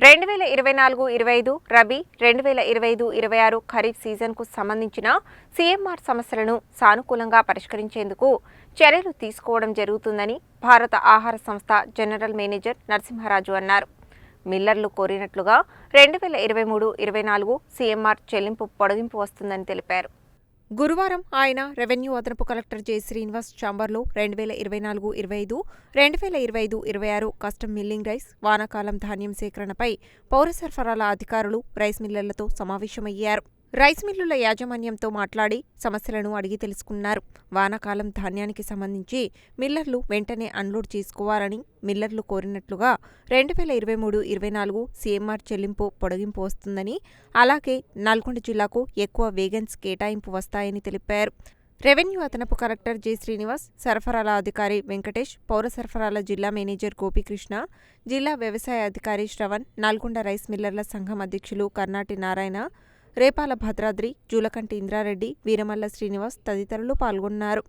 రెండు వేల ఇరవై నాలుగు ఇరవై ఐదు రబీ రెండు వేల ఇరవై ఐదు ఇరవై ఆరు ఖరీఫ్ సీజన్కు సంబంధించిన సీఎంఆర్ సమస్యలను సానుకూలంగా పరిష్కరించేందుకు చర్యలు తీసుకోవడం జరుగుతుందని భారత ఆహార సంస్థ జనరల్ మేనేజర్ నరసింహరాజు అన్నారు. మిల్లర్లు కోరినట్లుగా రెండు వేల ఇరవై మూడు ఇరవై నాలుగు సీఎంఆర్ చెల్లింపు పొడిగింపు వస్తుందని తెలిపారు. గురువారం ఆయన రెవెన్యూ అదనపు కలెక్టర్ జె. శ్రీనివాస్ చాంబర్లో రెండు వేల ఇరవై నాలుగు ఇరవై ఐదు రెండు వేల ఇరవై ఐదు ఇరవై ఆరు కస్టమ్ మిల్లింగ్ రైస్ వానాకాలం ధాన్యం సేకరణపై పౌర సరఫరాల అధికారులు రైస్ మిల్లర్లతో సమావేశమయ్యారు. రైస్ మిల్లుల యాజమాన్యంతో మాట్లాడి సమస్యలను అడిగి తెలుసుకున్నారు. వానాకాలం ధాన్యానికి సంబంధించి మిల్లర్లు వెంటనే అన్లోడ్ చేసుకోవాలని మిల్లర్లు కోరినట్లుగా రెండు వేల ఇరవై మూడు ఇరవై నాలుగు సీఎంఆర్ చెల్లింపు పొడిగింపు వస్తుందని అలాగే నల్గొండ జిల్లాకు ఎక్కువ వేగన్స్ కేటాయింపు వస్తాయని తెలిపారు. రెవెన్యూ అదనపు కలెక్టర్ జె. శ్రీనివాస్ సరఫరాల అధికారి వెంకటేష్ పౌర సరఫరాల జిల్లా మేనేజర్ గోపీకృష్ణ జిల్లా వ్యవసాయ అధికారి శ్రవణ్ నల్గొండ రైస్ మిల్లర్ల సంఘం అధ్యక్షులు కర్ణాటి నారాయణ రేపాల భద్రాద్రి జూలకంటి ఇంద్రారెడ్డి వీరమల్ల శ్రీనివాస్ తదితరులు పాల్గొన్నారు.